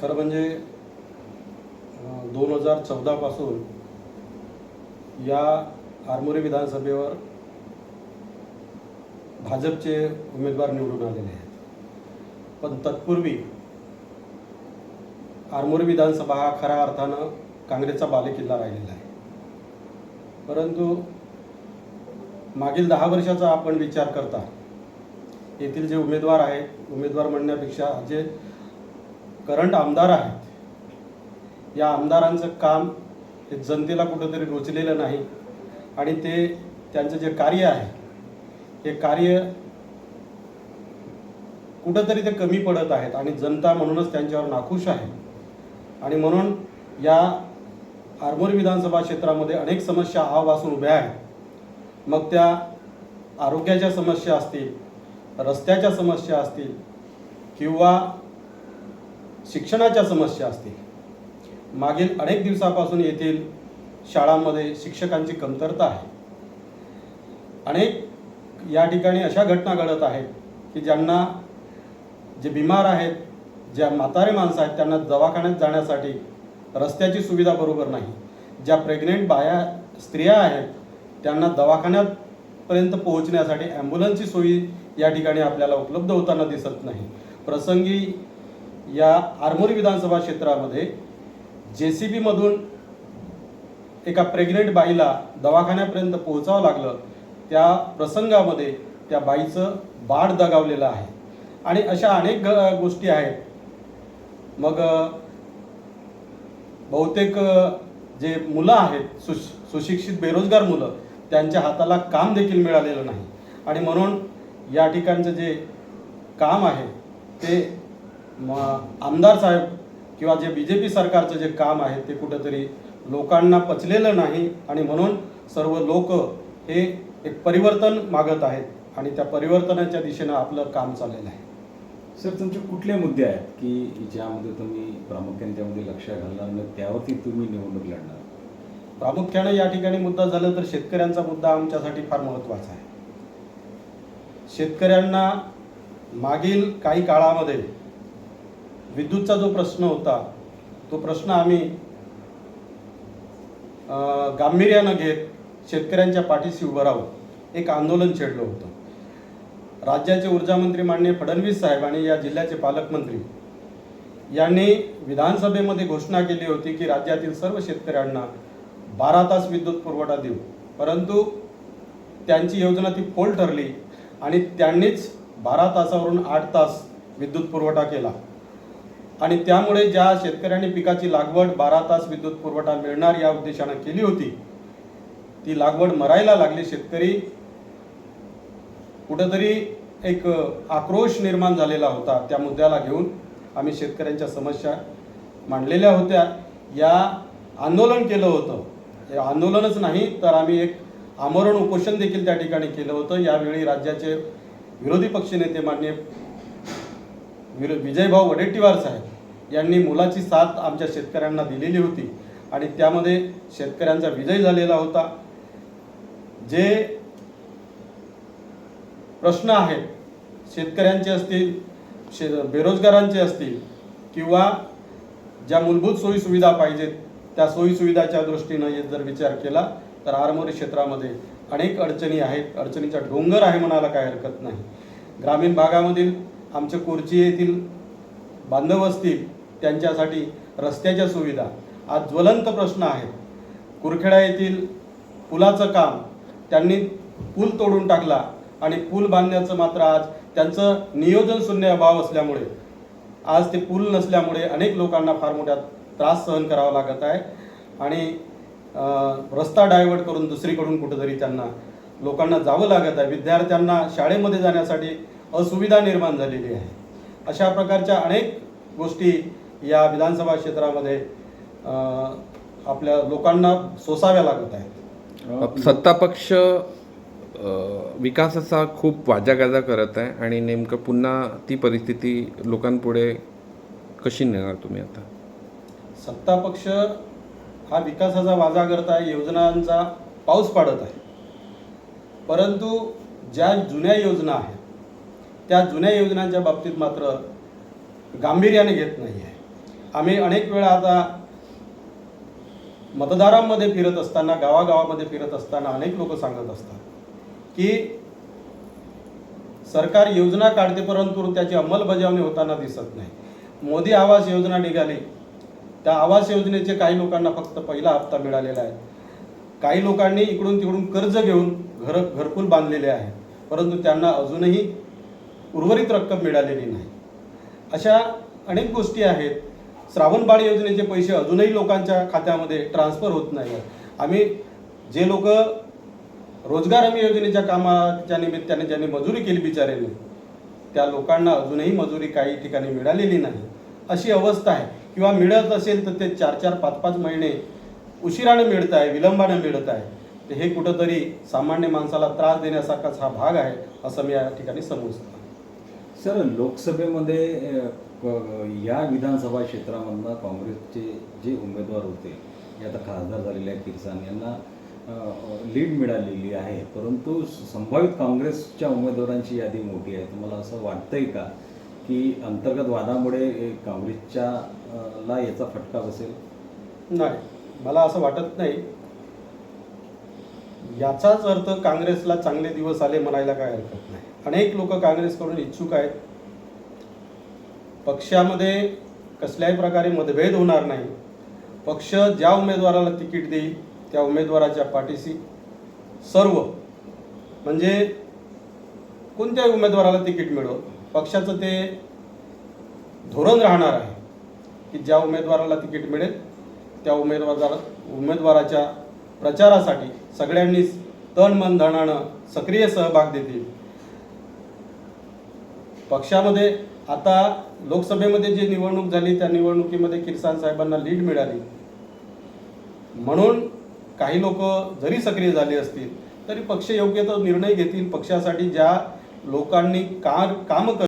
खरं म्हणजे दोन हजार चौदापासून या आरमोरी विधानसभेवर भाजपचे उमेदवार निवडून आलेले आहेत. पण तत्पूर्वी आरमोरी विधानसभा हा खऱ्या अर्थानं काँग्रेसचा बालेकिल्ला राहिलेला आहे. परंतु मागील दहा वर्षाचा आपण विचार करता येथील जे उमेदवार आहेत उमेदवार म्हणण्यापेक्षा जे करंट आमदार आहेत या आमदारांचं काम हे जनतेला कुठंतरी रुचलेलं नाही आणि ते त्यांचं जे कार्य आहे हे कार्य कुठंतरी ते कमी पडत आहेत आणि जनता म्हणूनच त्यांच्यावर नाखुश आहे. आणि म्हणून या आरमोरी विधानसभा क्षेत्रामध्ये अनेक समस्या आवासून उभ्या आहेत. मग त्या आरोग्याच्या समस्या असतील रस्त्याच्या समस्या असतील किंवा शिक्षणाच्या समस्या असतील. मागील अनेक दिवसापासून येथील शाळांमध्ये शिक्षकांची कमतरता आहे. अनेक या ठिकाणी अशा घटना घडत आहेत की ज्यांना जे बिमार आहेत ज्या म्हातारे माणसं आहेत त्यांना दवाखान्यात जाण्यासाठी रस्त्याची सुविधा बरोबर नाही. ज्या प्रेग्नेंट बाया स्त्रिया आहेत त्यांना दवाखान्यापर्यंत पोहोचण्यासाठी ॲम्ब्युलन्सची सोयी या ठिकाणी आपल्याला उपलब्ध होताना दिसत नाही. प्रसंगी या आरमोरी विधानसभा क्षेत्रामध्ये जे सी बीमधून एका प्रेग्नेंट बाईला दवाखान्यापर्यंत पोहोचावं लागलं. त्या प्रसंगामध्ये त्या बाईचं बाळ दगावलेलं आहे. आणि अशा अनेक ग गोष्टी आहेत. मग बहुतेक जे मुलं आहेत सुश सुशिक्षित बेरोजगार मुलं त्यांच्या हाताला काम देखील मिळालेलं नाही. आणि म्हणून या ठिकाणचं जे काम आहे ते म आमदार साहेब किंवा जे बी जे पी सरकारचं जे काम आहे ते कुठंतरी लोकांना पचलेलं नाही आणि म्हणून सर्व लोक हे एक परिवर्तन मागत आहेत आणि त्या परिवर्तनाच्या दिशेनं आपलं काम चाललेलं आहे. सर तुमचे कुठले मुद्दे आहेत की ज्यामध्ये तुम्ही प्रामुख्याने त्यामध्ये लक्ष घालणार नाही त्यावरती तुम्ही निवडणूक लढणार? प्रामुख्यानं या ठिकाणी मुद्दा झाला तर शेतकऱ्यांचा मुद्दा आमच्यासाठी फार महत्त्वाचा आहे. शेतकऱ्यांना मागील काही काळामध्ये विद्युतचा जो प्रश्न होता तो प्रश्न आम्ही गांभीर्यानं घेत शेतकऱ्यांच्या पाठीशी उभं राहून एक आंदोलन छेडलं होतं. राज्याचे ऊर्जामंत्री माननीय फडणवीस साहेब आणि या जिल्ह्याचे पालकमंत्री यांनी विधानसभेमध्ये घोषणा केली होती की राज्यातील सर्व शेतकऱ्यांना बारा तास विद्युत पुरवठा देऊ. परंतु त्यांची योजना ती फोल ठरली आणि त्यांनीच बारा तासावरून आठ तास विद्युत पुरवठा केला. आणि त्यामुळे ज्या शेतकऱ्यांनी पिकाची लागवड बारा तास विद्युत पुरवठा मिळणार या उद्देशानं केली होती ती लागवड मरायला लागली शेतकरी. कुठंतरी एक आक्रोश निर्माण झालेला होता त्या मुद्द्याला घेऊन. आम्ही शेतकऱ्यांच्या समस्या मांडलेल्या होत्या. या आंदोलन केलं होतं. हे आंदोलनच नाही तर आम्ही एक आमरण उपोषण देखील त्या ठिकाणी केलं होतं. यावेळी राज्याचे विरोधी पक्षनेते माननीय विर विजयभाऊ वडेट्टीवार साहेब यांनी मुलाची साथ आमच्या शेतकऱ्यांना दिलेली होती आणि त्यामध्ये शेतकऱ्यांचा विजय झालेला होता. जे प्रश्न आहेत शेतकऱ्यांचे असतील शे बेरोजगारांचे असतील किंवा ज्या मूलभूत सोयीसुविधा पाहिजेत त्या सोयीसुविधाच्या दृष्टीनं जर विचार केला तर आरमोरी क्षेत्रामध्ये अनेक अडचणी आहेत. अडचणीचा डोंगर आहे म्हणायला काय हरकत नाही. ग्रामीण भागामधील आमचे कोरची येथील बांधव असतील त्यांच्यासाठी रस्त्याच्या सुविधा. आज ज्वलंत प्रश्न आहे कुरखेडा येथील पुलाचं काम त्यांनी पूल तोडून टाकला आणि पूल बांधण्याचं मात्र आज त्यांचं नियोजन शून्य अभाव असल्यामुळे आज ते पूल नसल्यामुळे अनेक लोकांना फार मोठा त्रास सहन करावा लागत आहे आणि रस्ता डायव्हर्ट करून दुसरीकडून कुठंतरी त्यांना लोकांना जावं लागत आहे. विद्यार्थ्यांना शाळेमध्ये जाण्यासाठी असुविधा निर्माण झालेली आहे. अशा प्रकारच्या अनेक गोष्टी या विधानसभा क्षेत्रामध्ये आपल्या लोकांना सोसाव्या लागत आहेत. सत्ता पक्ष विकासाचा खूप वाजागाजा करत आहे आणि नेमकं पुन्हा ती परिस्थिती लोकांपुढे कशी नेणार तुम्ही आता? सत्ता पक्ष हा विकासाचा वाजा करत आहे योजनांचा पाऊस पाडत आहे. परंतु ज्या जुन्या योजना आहेत त्या जुन्या योजनांच्या बाबतीत मात्र गांभीर्याने घेत नाही आहे. आम्ही अनेक वेळा आता मतदारांमध्ये फिरत असताना गावागावामध्ये फिरत असताना अनेक लोक सांगत असतात की सरकार योजना काढते परंतु त्याची अंमलबजावणी होताना दिसत नाही. मोदी आवास योजना निघाली. त्या आवास योजनेचे काही लोकांना फक्त पहिला हप्ता मिळालेला आहे. काही लोकांनी इकडून तिकडून कर्ज घेऊन घर घरकुल बांधलेले आहे. परंतु त्यांना अजूनही उर्वरित रक्कम मिळालेली नाही. अशा अनेक गोष्टी आहेत. श्रावणबाळ योजनेचे पैसे अजूनही लोकांच्या खात्यामध्ये ट्रान्सफर होत नाही आहेत आम्ही जे लोक रोजगार हमी योजनेच्या कामाच्या निमित्ताने ज्यांनी मजुरी केली बिचाऱ्यांनी त्या लोकांना अजूनही मजुरी काही ठिकाणी मिळालेली नाही. अशी अवस्था आहे. किंवा मिळत असेल तर ते चार चार पाच पाच महिने उशिरानं मिळत आहे विलंबानं मिळत आहे. तर हे कुठंतरी सामान्य माणसाला त्रास देण्यासारखाच हा भाग आहे असं मी या ठिकाणी समजतो. सर लोकसभेमध्ये या विधानसभा क्षेत्रामधनं काँग्रेसचे जे उमेदवार होते जे आता खासदार झालेले आहेत किरसान यांना लीड मिळालेली आहे. परंतु संभावित काँग्रेसच्या उमेदवारांची यादी मोठी आहे. तुम्हाला असं वाटतंय का की अंतर्गत वादामुळे काँग्रेसच्या ला याचा फटका बसेल? नाही. मला असं वाटत नाही. याचाच अर्थ काँग्रेसला चांगले दिवस आले म्हणायला काय हरकत नाही. अनेक लोक काँग्रेसकडून इच्छुक आहेत. पक्षामध्ये कसल्याही प्रकारे मतभेद होणार नाही. पक्ष ज्या उमेदवाराला तिकीट देईल त्या उमेदवाराच्या पाठीशी सर्व म्हणजे कोणत्याही उमेदवाराला तिकीट मिळो पक्षाचं ते धोरण राहणार आहे की ज्या उमेदवाराला तिकीट मिळेल त्या उमेदवारा उमेदवाराच्या प्रचारासाठी सगळ्यांनीच तन मन धनानं सक्रिय सहभाग देतील. पक्षामध्ये आता लोकसभेमध्ये जी निवडणूक झाली त्या निवडणुकीमध्ये किरसान साहेबांना लीड मिळाली. म्हणून काही लोक जरी सक्रिय झाले असतील तरी पक्ष योग्य तो निर्णय घेतील. पक्षासाठी ज्या लोकांनी का काम कर